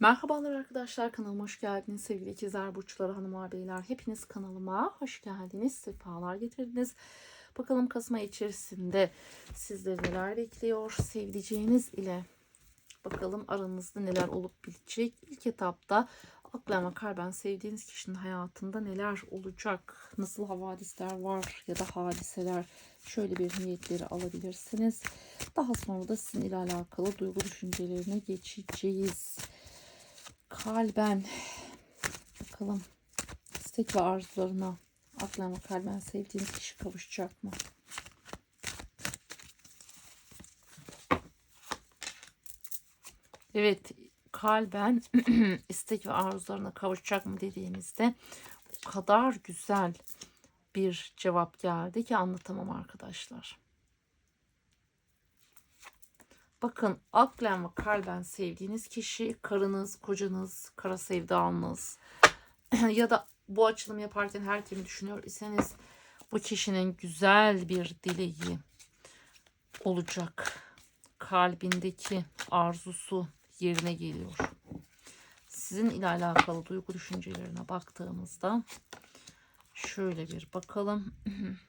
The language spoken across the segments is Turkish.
Merhabalar arkadaşlar kanalıma hoş geldiniz. Sevgili ikizler burçları hanımlar beyler hepiniz kanalıma hoş geldiniz sefalar getirdiniz. Bakalım Kasım ayı içerisinde sizleri neler bekliyor? Sevdiceğiniz ile bakalım aranızda neler olup bitecek? İlk etapta akla kalben sevdiğiniz kişinin hayatında neler olacak? Nasıl havadisler var ya da hadiseler? Şöyle bir niyetleri alabilirsiniz. Daha sonra da sizin ile alakalı duygu düşüncelerine geçeceğiz kalben bakalım istek ve arzularına aklen ve kalben sevdiğiniz kişi kavuşacak mı? Evet kalben istek ve arzularına kavuşacak mı dediğimizde o kadar güzel bir cevap geldi ki anlatamam arkadaşlar. Bakın aklen ve kalben sevdiğiniz kişi karınız, kocanız, kara sevdalınız ya da bu açılım yaparken her kimi düşünüyor iseniz bu kişinin güzel bir dileği olacak. Kalbindeki arzusu yerine geliyor. Sizin ile alakalı duygu düşüncelerine baktığımızda şöyle bir bakalım.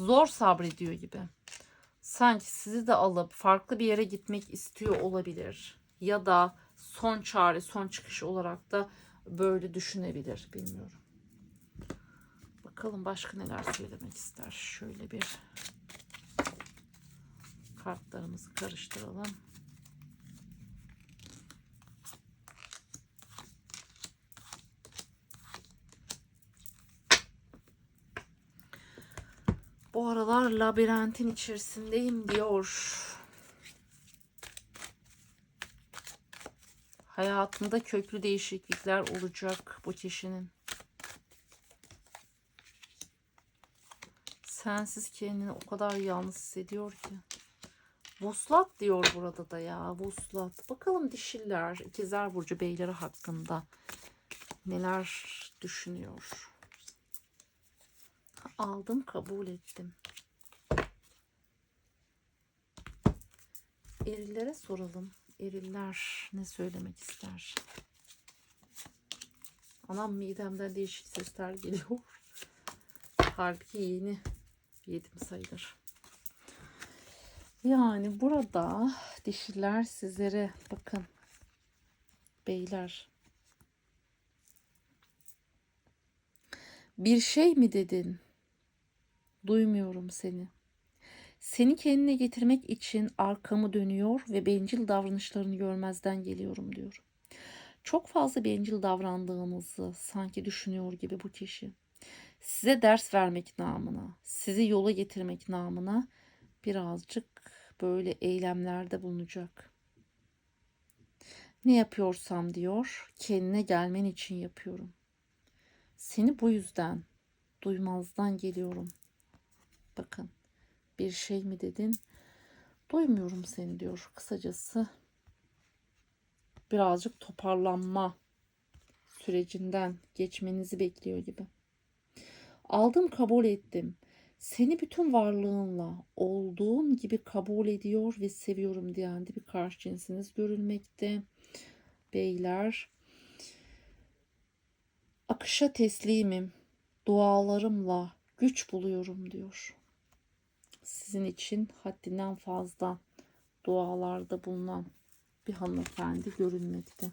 zor sabrediyor gibi. Sanki sizi de alıp farklı bir yere gitmek istiyor olabilir. Ya da son çare, son çıkış olarak da böyle düşünebilir. Bilmiyorum. Bakalım başka neler söylemek ister. Şöyle bir kartlarımızı karıştıralım. Bu aralar labirentin içerisindeyim diyor. Hayatında köklü değişiklikler olacak bu kişinin. Sensiz kendini o kadar yalnız hissediyor ki. Vuslat diyor burada da ya. Vuslat. Bakalım dişiller, ikizler burcu beyleri hakkında neler düşünüyor aldım kabul ettim. Erillere soralım. Eriller ne söylemek ister? Anam midemden değişik sesler geliyor. Halbuki yeni yedim sayılır. Yani burada dişiler sizlere bakın. Beyler. Bir şey mi dedin? Duymuyorum seni. Seni kendine getirmek için arkamı dönüyor ve bencil davranışlarını görmezden geliyorum diyor. Çok fazla bencil davrandığınızı sanki düşünüyor gibi bu kişi. Size ders vermek namına, sizi yola getirmek namına birazcık böyle eylemlerde bulunacak. Ne yapıyorsam diyor, kendine gelmen için yapıyorum. Seni bu yüzden duymazdan geliyorum bakın. Bir şey mi dedin? Duymuyorum seni diyor kısacası. Birazcık toparlanma sürecinden geçmenizi bekliyor gibi. Aldım kabul ettim. Seni bütün varlığınla olduğun gibi kabul ediyor ve seviyorum diyen de bir karşı cinsiniz görülmekte. Beyler akışa teslimim. Dualarımla güç buluyorum diyor sizin için haddinden fazla dualarda bulunan bir hanımefendi görünmekte.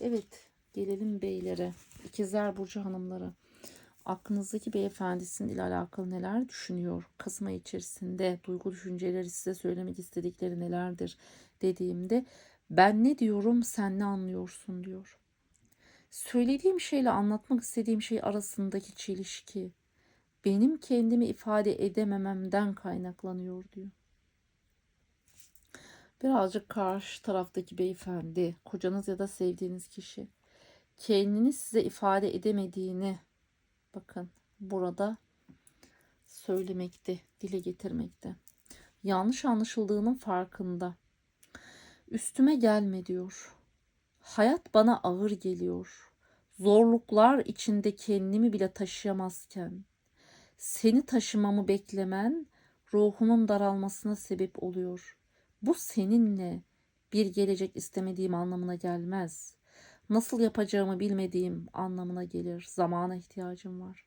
Evet gelelim beylere. İkizler Burcu hanımları. Aklınızdaki beyefendisinin ile alakalı neler düşünüyor? Kasım ayı içerisinde duygu düşünceleri size söylemek istedikleri nelerdir dediğimde ben ne diyorum sen ne anlıyorsun diyor. Söylediğim şeyle anlatmak istediğim şey arasındaki çelişki, benim kendimi ifade edemememden kaynaklanıyor diyor. Birazcık karşı taraftaki beyefendi, kocanız ya da sevdiğiniz kişi kendini size ifade edemediğini bakın burada söylemekte, dile getirmekte. Yanlış anlaşıldığının farkında. Üstüme gelme diyor. Hayat bana ağır geliyor. Zorluklar içinde kendimi bile taşıyamazken seni taşımamı beklemen ruhumun daralmasına sebep oluyor. Bu seninle bir gelecek istemediğim anlamına gelmez. Nasıl yapacağımı bilmediğim anlamına gelir. Zamana ihtiyacım var.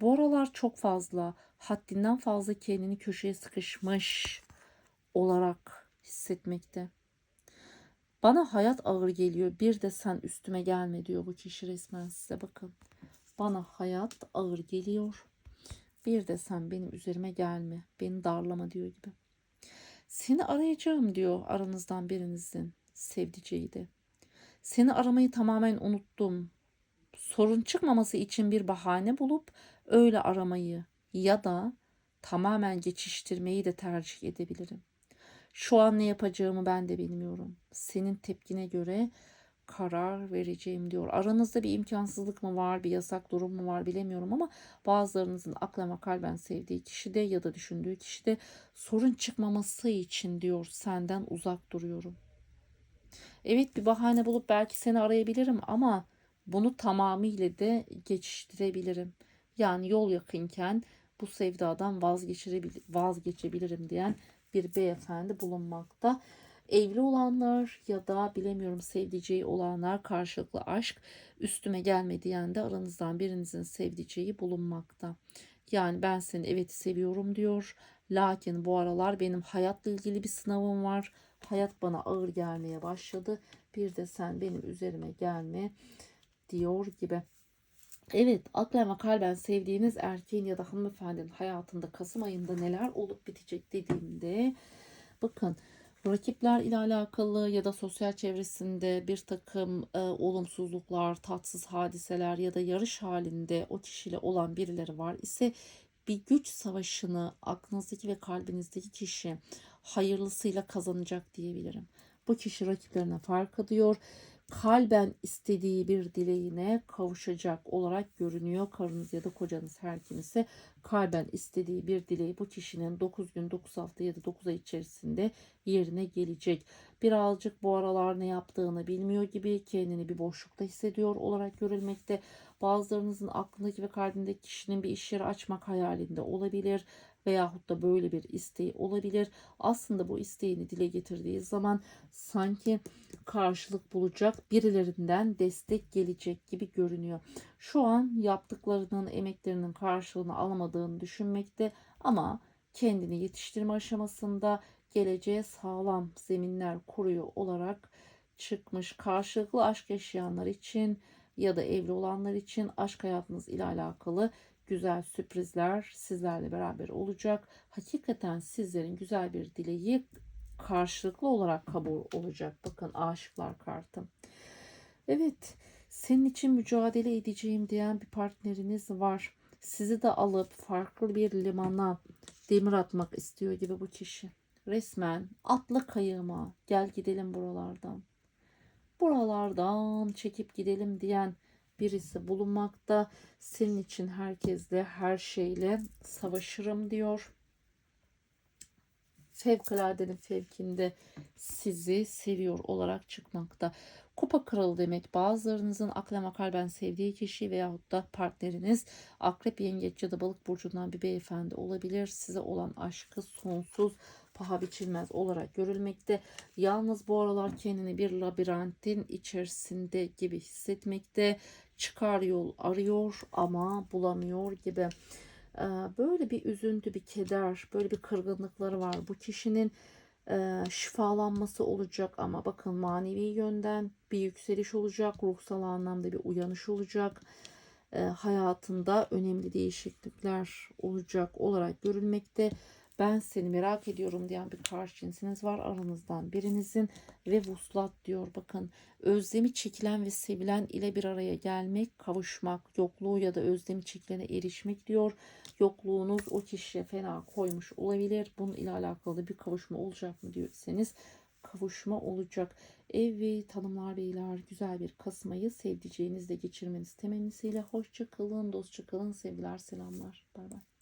Bu aralar çok fazla, haddinden fazla kendini köşeye sıkışmış olarak hissetmekte. Bana hayat ağır geliyor. Bir de sen üstüme gelme diyor bu kişi resmen size bakın. Bana hayat ağır geliyor. Bir de sen benim üzerime gelme. Beni darlama diyor gibi. Seni arayacağım diyor aranızdan birinizin sevdiceği de. Seni aramayı tamamen unuttum. Sorun çıkmaması için bir bahane bulup öyle aramayı ya da tamamen geçiştirmeyi de tercih edebilirim. Şu an ne yapacağımı ben de bilmiyorum. Senin tepkine göre karar vereceğim diyor. Aranızda bir imkansızlık mı var, bir yasak durum mu var bilemiyorum ama bazılarınızın ve kalben sevdiği kişide ya da düşündüğü kişide sorun çıkmaması için diyor senden uzak duruyorum. Evet bir bahane bulup belki seni arayabilirim ama bunu tamamıyla de geçiştirebilirim. Yani yol yakınken bu sevdadan vazgeçebilirim diyen bir beyefendi bulunmakta. Evli olanlar ya da bilemiyorum sevdiceği olanlar karşılıklı aşk üstüme gelme diyen de aranızdan birinizin sevdiceği bulunmakta. Yani ben seni evet seviyorum diyor. Lakin bu aralar benim hayatla ilgili bir sınavım var. Hayat bana ağır gelmeye başladı. Bir de sen benim üzerime gelme diyor gibi. Evet, aklen ve kalben sevdiğiniz erkeğin ya da hanımefendinin hayatında Kasım ayında neler olup bitecek dediğimde bakın rakipler ile alakalı ya da sosyal çevresinde bir takım e, olumsuzluklar, tatsız hadiseler ya da yarış halinde o kişiyle olan birileri var ise bir güç savaşını aklınızdaki ve kalbinizdeki kişi hayırlısıyla kazanacak diyebilirim. Bu kişi rakiplerine fark ediyor kalben istediği bir dileğine kavuşacak olarak görünüyor. Karınız ya da kocanız her kimse kalben istediği bir dileği bu kişinin 9 gün, 9 hafta ya da 9 ay içerisinde yerine gelecek. Birazcık bu aralar ne yaptığını bilmiyor gibi kendini bir boşlukta hissediyor olarak görülmekte. Bazılarınızın aklındaki ve kalbindeki kişinin bir iş yeri açmak hayalinde olabilir veyahut da böyle bir isteği olabilir. Aslında bu isteğini dile getirdiği zaman sanki karşılık bulacak birilerinden destek gelecek gibi görünüyor. Şu an yaptıklarının, emeklerinin karşılığını alamadığını düşünmekte ama kendini yetiştirme aşamasında geleceğe sağlam zeminler kuruyor olarak çıkmış. Karşılıklı aşk yaşayanlar için ya da evli olanlar için aşk hayatınız ile alakalı güzel sürprizler sizlerle beraber olacak. Hakikaten sizlerin güzel bir dileği karşılıklı olarak kabul olacak. Bakın aşıklar kartı. Evet, senin için mücadele edeceğim diyen bir partneriniz var. Sizi de alıp farklı bir limana demir atmak istiyor gibi bu kişi. Resmen atla kayığıma gel gidelim buralardan. Buralardan çekip gidelim diyen birisi bulunmakta. Senin için herkesle her şeyle savaşırım diyor. Fevkaladenin fevkinde sizi seviyor olarak çıkmakta. Kupa kralı demek bazılarınızın aklama kalben sevdiği kişi veyahut da partneriniz akrep yengeç ya da balık burcundan bir beyefendi olabilir. Size olan aşkı sonsuz paha biçilmez olarak görülmekte. Yalnız bu aralar kendini bir labirentin içerisinde gibi hissetmekte. Çıkar yol arıyor ama bulamıyor gibi. Ee, böyle bir üzüntü, bir keder, böyle bir kırgınlıkları var. Bu kişinin e, şifalanması olacak ama bakın manevi yönden bir yükseliş olacak. Ruhsal anlamda bir uyanış olacak. E, hayatında önemli değişiklikler olacak olarak görülmekte ben seni merak ediyorum diyen bir karşı cinsiniz var aranızdan birinizin ve vuslat diyor. Bakın özlemi çekilen ve sevilen ile bir araya gelmek kavuşmak yokluğu ya da özlemi çekilene erişmek diyor. Yokluğunuz o kişiye fena koymuş olabilir. Bunun ile alakalı bir kavuşma olacak mı diyorsanız kavuşma olacak. Evet hanımlar beyler güzel bir Kasım sevdiceğinizle geçirmeniz temennisiyle hoşça kalın dostça kalın. Sevgiler selamlar. Bay bay.